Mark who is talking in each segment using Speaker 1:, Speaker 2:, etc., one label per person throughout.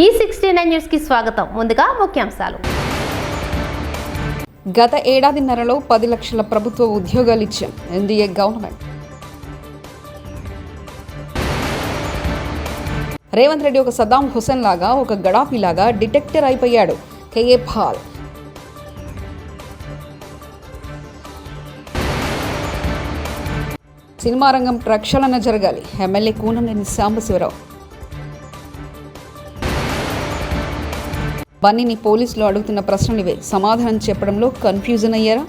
Speaker 1: ఈ sixty nine న్యూస్కి స్వాగతం. ముందుగా ముఖ్యాంశాలు.
Speaker 2: గత ఏడాదిన్నరలో పది లక్షల ప్రభుత్వ ఉద్యోగాలు ఇచ్చాం ఎన్డీఏ గవర్నమెంట్. రేవంత్ రెడ్డి ఒక సదాం హుసేన్ లాగా ఒక గడాఫీ లాగా డిటెక్టర్ అయిపోయాడు కేఏ పాల్. సినిమా రంగం ప్రక్షాళన జరగాలి. ఎమ్మెల్యే కూనంనేని సాంబశివరావు. బన్నీని పోలీసులు అడుగుతున్న ప్రశ్నలు ఇవే. సమాధానం చెప్పడంలో కన్ఫ్యూజన్ అయ్యారా?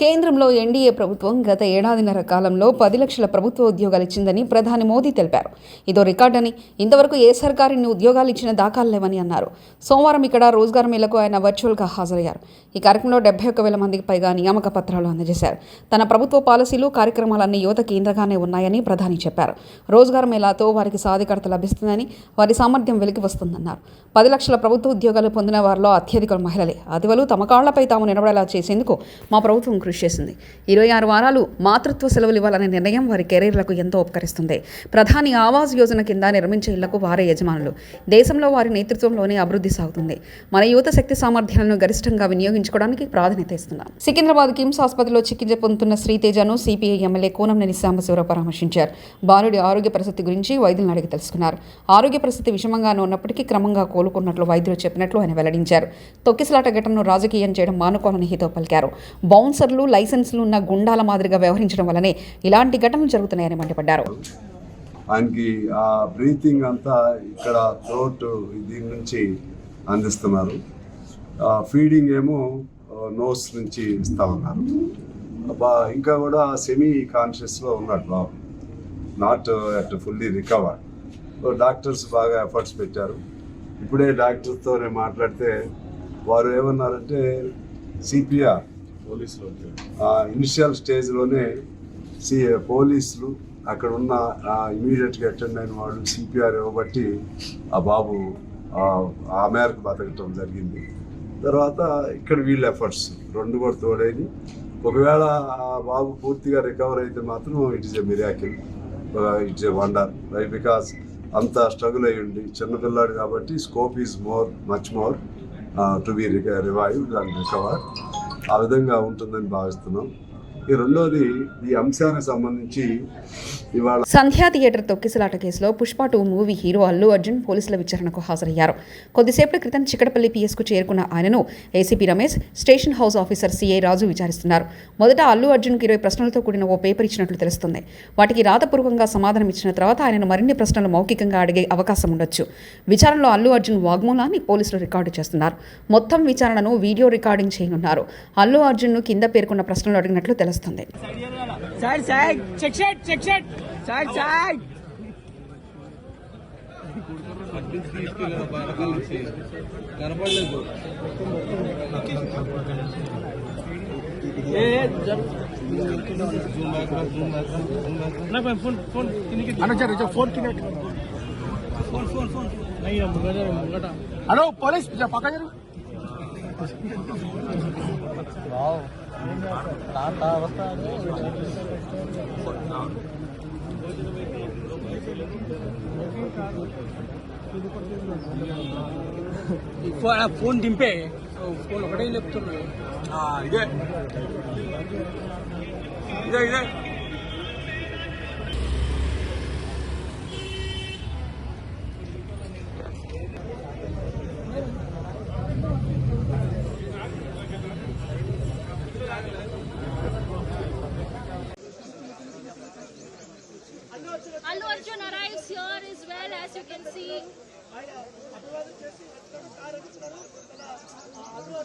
Speaker 2: కేంద్రంలో ఎన్డీఏ ప్రభుత్వం గత ఏడాదిన్నర కాలంలో పది లక్షల ప్రభుత్వ ఉద్యోగాలు ఇచ్చిందని ప్రధాని మోదీ తెలిపారు. ఇదో రికార్డని ఇంతవరకు ఏ సర్కారు ఇన్ని ఉద్యోగాలు ఇచ్చిన దాఖలు లేవని అన్నారు. సోమవారం ఇక్కడ రోజ్గార్ మేళకు ఆయన వర్చువల్గా హాజరయ్యారు. ఈ కార్యక్రమంలో డెబ్బై ఒక్క వేల మందికి పైగా నియామక పత్రాలు అందజేశారు. తన ప్రభుత్వ పాలసీలు కార్యక్రమాలన్నీ యువత కేంద్రంగానే ఉన్నాయని ప్రధాని చెప్పారు. రోజ్గార్ మేళాతో వారికి సాధికారత లభిస్తుందని వారి సామర్థ్యం వెలికి వస్తుందన్నారు. పది లక్షల ప్రభుత్వ ఉద్యోగాలు పొందిన వారిలో అత్యధిక మహిళలే. అదివలు తమ కాళ్ళపై తాము నిలబడేలా చేసేందుకు మా ప్రభుత్వం కృషి చేసింది. ఇరవై ఆరు వారాలు మాతృత్వ సెలవులు ఇవ్వాలనే నిర్ణయం వారి కెరీర్లకు ఎంతో ఉపకరిస్తుంది. ప్రధాని ఆవాస్ యోజన కింద నిర్మించే ఇళ్ళకు వారే యజమానులు. దేశంలో వారి నేతృత్వంలోనే అభివృద్ధి సాగుతుంది. మన యువత శక్తి సామర్థ్యాలను గరిష్టంగా వినియోగించుకోవడానికి ప్రాధాన్యత ఇస్తున్నాం. సికింద్రాబాద్ కిమ్స్ ఆసుపత్రిలో చికిత్స పొందుతున్న శ్రీతేజను సిపిఐ ఎమ్మెల్యే కోనంనేని సాంబశివరావు పరామర్శించారు. బాలుడి ఆరోగ్య పరిస్థితి గురించి వైద్యులను అడిగి తెలుసుకున్నారు. ఆరోగ్య పరిస్థితి విషమంగానే ఉన్నప్పటికీ క్రమంగా కోలుకున్నట్లు వైద్యులు చెప్పినట్లు ఆయన వెల్లడించారు. తొక్కిసలాట ఘటనను రాజకీయం చేయడం మానుకోవాలని హితో పలికారు. బౌన్సర్లు లైసెన్సులు ఉన్న గుండాల మాదిరిగా వ్యవహరించడం వల్లనే ఇలాంటి ఘటనలు జరుగుతున్నాయని మండిపడ్డారు.
Speaker 3: ఆయనకి ఆ బ్రీతింగ్ అంతా ఇక్కడ థ్రోట్ దీని నుంచి అందిస్తున్నారు. ఫీడింగ్ ఏమో నోస్ నుంచి ఇస్తా ఉన్నారు. ఇంకా కూడా సెమీ కాన్షియస్లో ఉన్నాడు బాబు. Not at fully recover doctors బాగా ఎఫర్ట్స్ పెట్టారు. ఇప్పుడే డాక్టర్తో నేను మాట్లాడితే వారు ఏమన్నారంటే సిపిఆర్ ఇనిషియల్ స్టేజ్లోనే సి పోలీసులు అక్కడ ఉన్న ఇమీడియట్గా అటెండ్ అయిన వాళ్ళు సిపిఆర్ ఇవ్వబట్టి ఆ బాబు ఆ, మేరకు బతకటం జరిగింది. తర్వాత ఇక్కడ వీళ్ళ ఎఫర్ట్స్ రెండు కూడా తోడైంది. ఒకవేళ ఆ బాబు పూర్తిగా రికవర్ అయితే మాత్రం it is a miracle it's a wonder right because అంత స్ట్రగుల్ అయ్యి ఉండి చిన్నపిల్లాడు కాబట్టి scope is more much more to be revived and recover ఆ విధంగా ఉంటుందని భావిస్తున్నాం. ఈ రెండోది ఈ అంశానికి సంబంధించి ఇవాళ
Speaker 2: సంధ్యా థియేటర్ తొక్కిసలాట కేసులో Pushpa two movie hero Allu Arjun పోలీసుల విచారణకు హాజరయ్యారు. కొద్దిసేపటి క్రితం చికటపల్లి పిఎస్కు చేరుకున్న ఆయనను ACP Ramesh station house officer CI Raju విచారిస్తున్నారు. మొదట అల్లు అర్జున్కి ఇరవై ప్రశ్నలతో కూడిన ఓ పేపర్ ఇచ్చినట్లు తెలుస్తుంది. వాటికి రాతపూర్వకంగా సమాధానం ఇచ్చిన తర్వాత ఆయనను మరిన్ని ప్రశ్నలు మౌఖికంగా అడిగే అవకాశం ఉండొచ్చు. విచారణలో అల్లు అర్జున్ వాగ్మూలాన్ని పోలీసులు రికార్డు చేస్తున్నారు. మొత్తం విచారణను వీడియో రికార్డింగ్ చేయనున్నారు. అల్లు అర్జున్ను కింద పేర్కొన్న ప్రశ్నలు అడిగినట్లు తెలుస్తుంది.
Speaker 4: సైడ్ సైడ్ చెక్ షెట్ చెక్ షెట్. Side side phone phone phone phone phone phone hello police పక్క జరుగు ఫోన్ ఫోన్ దింపే. ఫోన్ ఒకటే చెప్తున్నాడు. ఇదే. ఇదే ఇదే.
Speaker 5: అభివాదం చేసి ఆరోపిస్తున్నారు అల్లు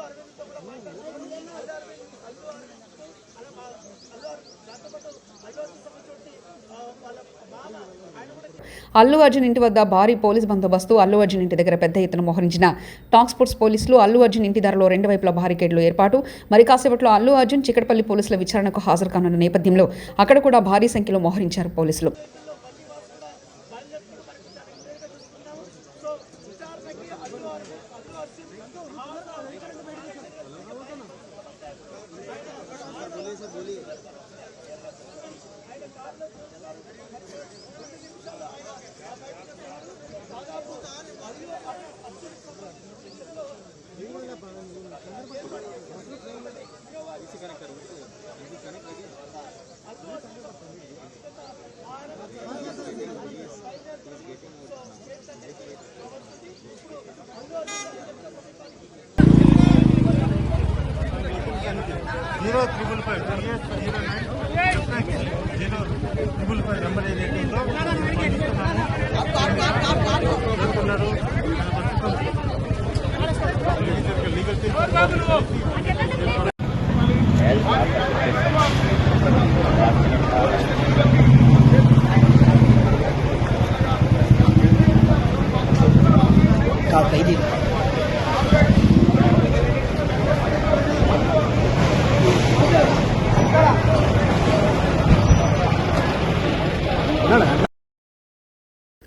Speaker 5: అరవింద్తో కూడా మాట్లాడుతున్నారు అల్లు అరవింద్తో అలా అల్లు అరవింద్ దాంతో పాటు అభివాదం సంబంధించి వాళ్ళ
Speaker 2: అల్లు అర్జున్ ఇంటి వద్ద భారీ పోలీస్ బందోబస్తు. అల్లు అర్జున్ ఇంటి దగ్గర పెద్ద ఎత్తున మోహరించిన టాక్ స్పోర్ట్స్ పోలీసులు అల్లు అర్జున్ ఇంటి ధరలో రెండు వైపులా బారికేడ్లు ఏర్పాటు. మరి కాసేపట్లో అల్లు అర్జున్ చికటపల్లి పోలీసుల విచారణకు హాజరు కానున్న నేపథ్యంలో అక్కడ కూడా భారీ సంఖ్యలో మోహరించారు పోలీసులు. Zero triple five twenty eight zero nine zero triple five number ఏదైతే ఉందో కోరుకున్నాడు లీగల్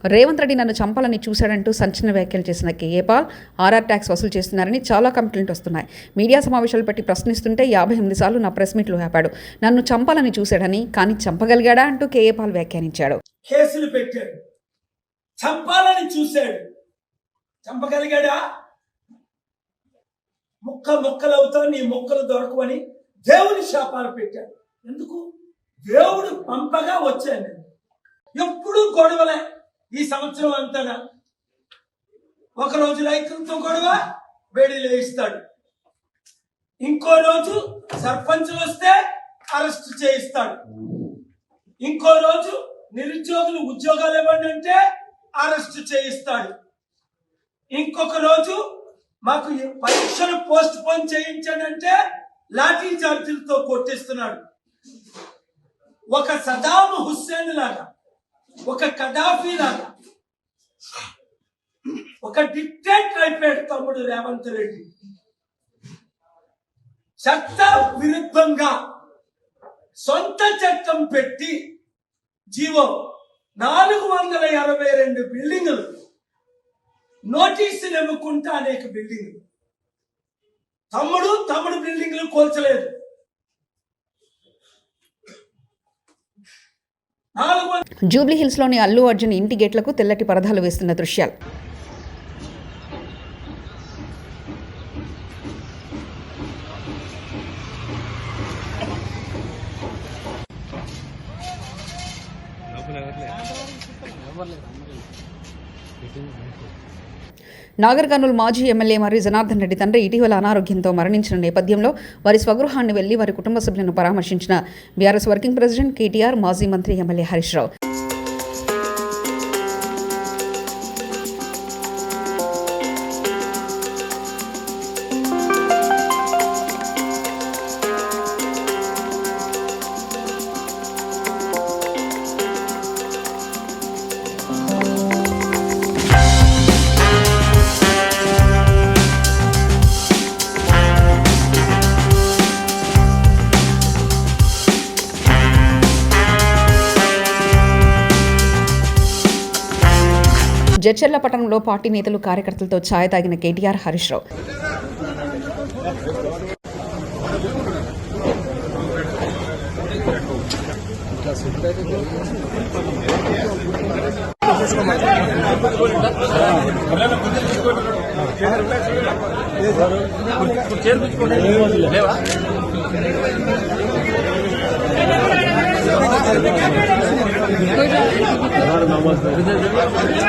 Speaker 2: రేవంత్ రెడ్డి నన్ను చంపాలని చూశాడంటూ సంచలన వ్యాఖ్యలు చేసిన కేఏ పాల్ ఆర్ఆర్ ట్యాక్స్ వసూలు చేస్తున్నారని చాలా కంప్లైంట్ వస్తున్నాయి. మీడియా సమావేశాలు పెట్టి ప్రశ్నిస్తుంటే యాభై ఎనిమిది సార్లు నా ప్రెస్ మీట్లో ఆపాడు. నన్ను చంపాలని చూశాడని కానీ చంపగలిగాడా అంటూ కేఏ పాల్ వ్యాఖ్యానించాడు.
Speaker 6: కేసులు పెట్టాడు. చంపాలని చూశాడు. చంపగలిగాడా? ముక్క ముక్కలవుతావు నీ మొక్కలు దొరకవని దేవుని శాపాలు పెట్టాడు. ఎందుకు? దేవుడు పంపగా వచ్చాను ఎప్పుడు గొడవలే. ఈ సంవత్సరం అంతా ఒక రోజు రైతులతో గొడవ వేడి లేయిస్తాడు. ఇంకో రోజు సర్పంచులు వస్తే అరెస్ట్ చేయిస్తాడు. ఇంకో రోజు నిరుద్యోగులు ఉద్యోగాలు ఇవ్వండి అంటే అరెస్ట్ చేయిస్తాడు. ఇంకొక రోజు మాకు పరీక్షలు పోస్ట్ పోన్ చేయించాడంటే లాఠీ చార్జీలతో కొట్టిస్తున్నాడు. ఒక సదాం హుస్సేన్ లాగా. ఒక కడాఫీ లాగా ఒక డిక్టేటర్ అయిపోయాడు తమ్ముడు రేవంత్ రెడ్డి. చట్ట విరుద్ధంగా సొంత చట్టం పెట్టి జీవో నాలుగు వందల ఎనభై రెండు బిల్డింగులు నోటీసులు నెమ్ముకుంటా అనేక బిల్డింగులు. తమ్ముడు తమ్ముడు బిల్డింగులు కోల్చలేదు.
Speaker 2: జూబ్లీహిల్స్లోని అల్లు అర్జున్ ఇంటి గేట్లకు తెల్లటి పరదాలు వేస్తున్న దృశ్యాలు. నాగర్ కర్నూలు మాజీ ఎమ్మెల్యే మరియు జనార్దన్ రెడ్డి తండ్రి ఇటీవల అనారోగ్యంతో మరణించిన నేపథ్యంలో వారి స్వగృహాన్ని వెళ్ళి వారి కుటుంబ సభ్యులను పరామర్శించిన బీఆర్ఎస్ వర్కింగ్ ప్రెసిడెంట్ కేటీఆర్ మాజీ మంత్రి ఎమ్మెల్యే హరీష్ రావు. జడ్చర్ల పట్టణంలో పార్టీ నేతలు కార్యకర్తలతో ఛాయ తాగిన కేటీఆర్ హరీష్ రావు. నమస్తే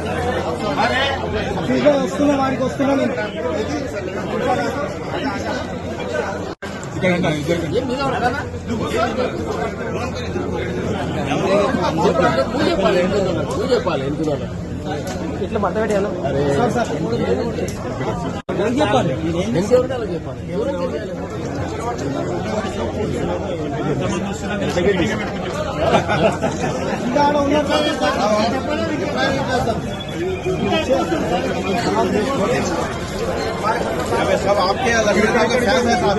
Speaker 2: వస్తున్నా వాడికి వస్తున్నా నేను.
Speaker 4: పూజ చెప్పాలి? ఎందుకు ఇట్లా పట్ట పెట్టాను చెప్పాలి చెప్పాలి? सब आपके लक्ष्मीकांत का फैन है साहब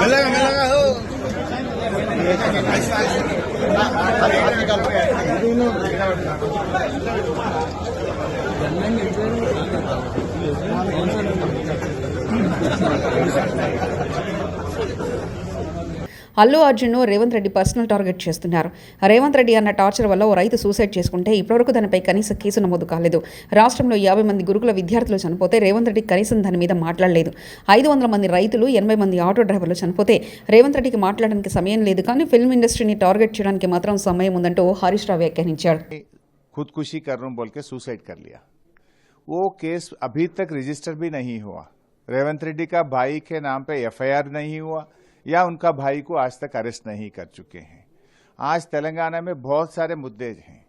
Speaker 4: मिलेगा मिलेगा हो ऐसा ऐसा
Speaker 2: అల్లు అర్జున్ను రేవంత్ రెడ్డి పర్సనల్ టార్గెట్ చేస్తున్నారు రేవంత్ రెడ్డి అన్న టార్చర్ వల్ల ఓ రైతు సూసైడ్ చేసుకుంటే ఇప్పటివరకు దానిపై కనీస కేసు నమోదు కాలేదు రాష్ట్రంలో యాభై మంది గురుకుల విద్యార్థులు చనిపోతే రేవంత్ రెడ్డి కనీసం దాని మీద మాట్లాడలేదు ఐదు వందల మంది రైతులు ఎనభై మంది ఆటో డ్రైవర్లు చనిపోతే రేవంత్ రెడ్డికి మాట్లాడడానికి సమయం లేదు కానీ ఫిల్మ్ ఇండస్ట్రీని టార్గెట్ చేయడానికి మాత్రం సమయం ఉందంటూ హరీష్ రావు వ్యాఖ్యానించాడు
Speaker 7: खुदकुशी कर रहा हूं बोल के सुसाइड कर लिया वो केस अभी तक रजिस्टर भी नहीं हुआ रेवंत रेड्डी का भाई के नाम पे एफआईआर नहीं हुआ या उनका भाई को आज तक अरेस्ट नहीं कर चुके हैं। आज तेलंगाना में बहुत सारे मुद्दे हैं।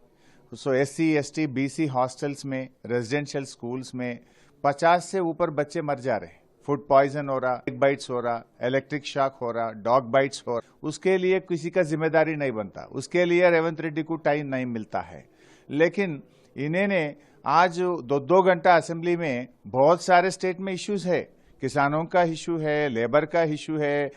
Speaker 7: So S C S T B C hostels में, रेजिडेंशियल स्कूल्स में पचास से ऊपर बच्चे मर जा रहे हैं। फ़ूड पॉइजन हो रहा, एग बाइट्स हो रहा, इलेक्ट्रिक शॉक हो रहा, डॉग बाइट्स हो रहा। उसके लिए किसी का ज़िम्मेदारी नहीं बनता। उसके लिए रेवंत रेड्डी को टाइम नहीं मिलता है। लेकिन इन्हें आज दो दो घंटा असेंबली में बहुत सारे स्टेट में इश्यूज़ है। किसानों का इशू है लेबर का इशू है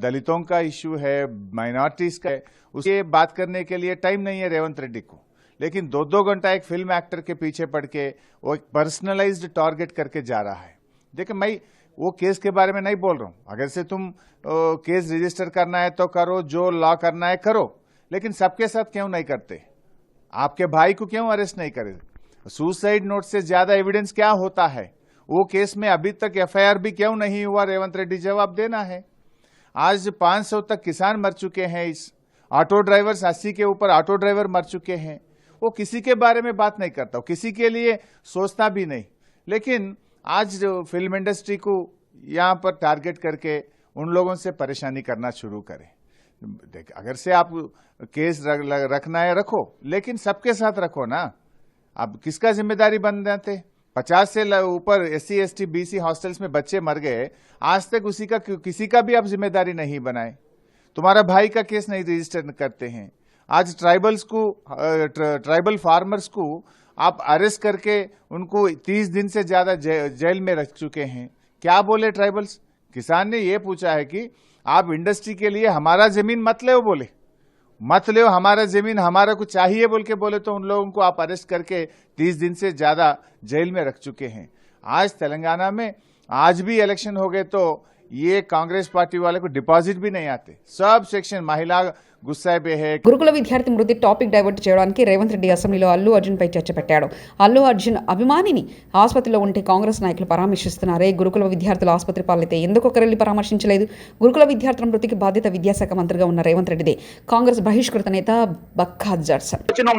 Speaker 7: दलितों का इशू है माइनॉरिटीज का है। उसके बात करने के लिए टाइम नहीं है रेवंत रेड्डी को। लेकिन दो दो घंटा एक फ़िल्म एक्टर के पीछे पड़ के वो एक पर्सनलाइज्ड टारगेट करके जा रहा है। देखिए मैं वो केस के बारे में नहीं बोल रहा हूँ। अगर से तुम अ, केस रजिस्टर करना है तो करो जो लॉ करना है करो। लेकिन सबके साथ क्यों नहीं करते? आपके भाई को क्यों अरेस्ट नहीं करे? सुसाइड नोट से ज़्यादा एविडेंस क्या होता है? वो केस में अभी तक एफआईआर भी क्यों नहीं हुआ? रेवंत रेड्डी जवाब देना है। आज 500 तक किसान मर चुके हैं इस ऑटो ड्राइवर्स अस्सी के ऊपर ऑटो ड्राइवर मर चुके हैं। वो किसी के बारे में बात नहीं करता किसी के लिए सोचता भी नहीं। लेकिन आज फ़िल्म इंडस्ट्री को यहाँ पर टारगेट करके उन लोगों से परेशानी करना शुरू करें। देख अगर से आप केस रख, रखना है रखो लेकिन सबके साथ रखो ना। आप किसका ज़िम्मेदारी बन जाते? पचास से ऊपर S C S T B C hostels में बच्चे मर गए, आज तक उसी का किसी का भी आप ज़िम्मेदारी नहीं बनाए। तुम्हारा भाई का केस नहीं रजिस्टर करते हैं। आज ट्राइबल्स को ट्राइबल फार्मर्स को आप अरेस्ट करके उनको तीस दिन से ज़्यादा जेल में रख चुके हैं। क्या बोले ट्राइबल्स? किसान ने यह पूछा है कि आप इंडस्ट्री के लिए हमारा ज़मीन मत ले बोले। मत लो हमारा ज़मीन हमारा को चाहिए बोल के बोले तो उन लोगों को आप अरेस्ट करके तीस दिन से ज़्यादा जेल में रख चुके हैं। आज तेलंगाना में, आज भी इलेक्शन हो गए तो ये कांग्रेस पार्टी वाले को डिपॉजिट भी नहीं आते। सब सेक्शन महिला
Speaker 2: గురుకుల విద్యార్థి మృతి టాపిక్ డైవర్ట్ చేయడానికి రేవంత్ రెడ్డి అసెంబ్లీలో అల్లు అర్జున్పై చర్చ పెట్టాడు. అల్లు అర్జున్ అభిమానిని ఆసుపత్రిలో ఉంటే కాంగ్రెస్ నాయకులు పరామర్శిస్తున్నారే గురుకుల విద్యార్థుల ఆసుపత్రి పాలైతే ఎందుకు ఒకరెళ్ళి పరామర్శించలేదు? గురుకుల విద్యార్థుల మృతికి బాధ్యత విద్యాశాఖ మంత్రిగా ఉన్న రేవంత్ రెడ్డిదే. కాంగ్రెస్ బహిష్కృత నేత బక్కా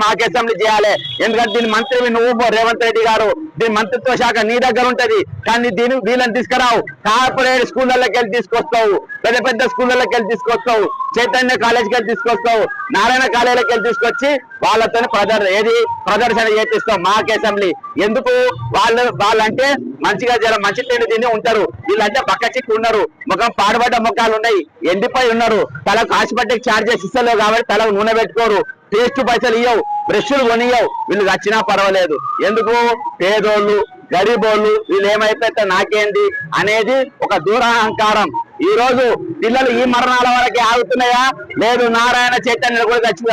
Speaker 8: మాకు అసెంబ్లీ చేయాలి. ఎందుకంటే దీని మంత్రి నువ్వు రేవంత్ రెడ్డి గారు. దీని మంత్రిత్వ శాఖ నీ దగ్గర ఉంటది. కానీ దీని వీళ్ళని తీసుకురావు. కార్పొరేట్ స్కూళ్ళకి వెళ్ళి తీసుకొస్తావు. పెద్ద పెద్ద స్కూళ్ళకి వెళ్ళి తీసుకొస్తావు. చైతన్య కాలేజ్కి వెళ్ళి తీసుకొస్తావు నారాయణ కాలేజీకి వెళ్ళి తీసుకొచ్చి వాళ్ళతో ప్రదర్ ఏది ప్రదర్శన చేపిస్తాం మాకు అసెంబ్లీ. ఎందుకు? వాళ్ళు వాళ్ళంటే మంచిగా జర మంచి తిండి తిని ఉంటారు. వీళ్ళంటే పక్క చిక్కు ఉన్నారు ముఖం పాడుబడ్డ ముఖాలు ఉన్నాయి. ఎండిపోయి ఉన్నారు. తలకు హాస్పిటల్ చార్జెస్ ఇస్తలేవు కాబట్టి తలకు నూనె పెట్టుకోరు. టేస్ట్ పైసలు ఇవ్వవు బ్రష్లు కొనియవు వీళ్ళు వచ్చినా పర్వాలేదు. ఎందుకు? పేదోళ్ళు గరీబోళ్ళు వీళ్ళు ఏమైపోతే నాకేంది? అనేది ఒక దూరాహంకారం. ఈ రోజు పిల్లలు ఈ మరణాల వరకే ఆగుతున్నాయా? లేదు నారాయణ చైతన్యులు కూడా చచ్చి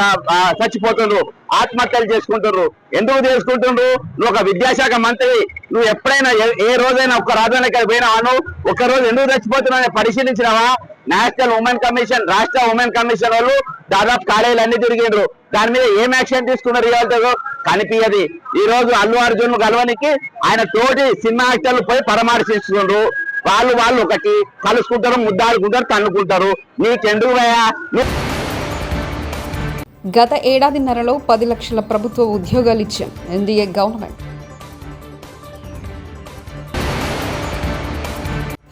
Speaker 8: చచ్చిపోతుండ్రు. ఆత్మహత్యలు చేసుకుంటున్నారు ఎందుకు చేసుకుంటుండ్రు? నువ్వు ఒక విద్యాశాఖ మంత్రి నువ్వు ఎప్పుడైనా ఏ- ఏ రోజైనా ఒక్క రాజధానికి పోయినావా నువ్వు? ఒక్క రోజు ఎందుకు చచ్చిపోతున్నావు పరిశీలించినావా? నేషనల్ ఉమెన్ కమిషన్ రాష్ట్ర ఉమెన్ కమిషన్ వాళ్ళు దాదాపు కాలేజీలు అన్ని తిరిగిండ్రు. దాని మీద ఏం యాక్షన్ తీసుకున్నారు ఇవాళ కనిపించదు ఈ రోజు అల్లు అర్జున్ కలవనికి ఆయన తోటి సినిమా యాక్టర్లు పోయి పరామర్శిస్తుండ్రు. వాళ్ళు వాళ్ళు ఒకటి కలుసుకుంటారు ముద్దాడుకుంటారు తన్నుకుంటారు. నీకెందుకు భయా
Speaker 2: గత ఏడాదిన్నరలో పది లక్షల ప్రభుత్వ ఉద్యోగాలు ఇచ్చాం ఎన్డీఏ గవర్నమెంట్.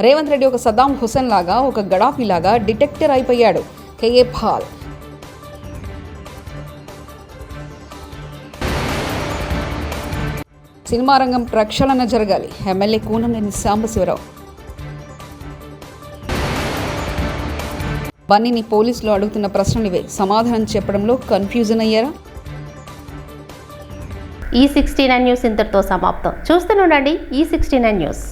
Speaker 2: రేవంత్ రెడ్డి ఒక సద్దాం హుసేన్ లాగా ఒక గడాఫీ లాగా డిటెక్టర్ అయిపోయాడు కేఏ పాల్. సినిమా రంగం ప్రక్షాళన జరగాలి. ఎమ్మెల్యే కూనంనేని సాంబశివరావు. బన్నీని పోలీసులు అడుగుతున్న ప్రశ్నలివే సమాధానం చెప్పడంలో కన్ఫ్యూజన్ అయ్యారా?
Speaker 1: ఈ సిక్స్టీ నైన్ న్యూస్ ఇంతటితో సమాప్తం. చూస్తూనే ఉండండి ఈ సిక్స్టీ నైన్ న్యూస్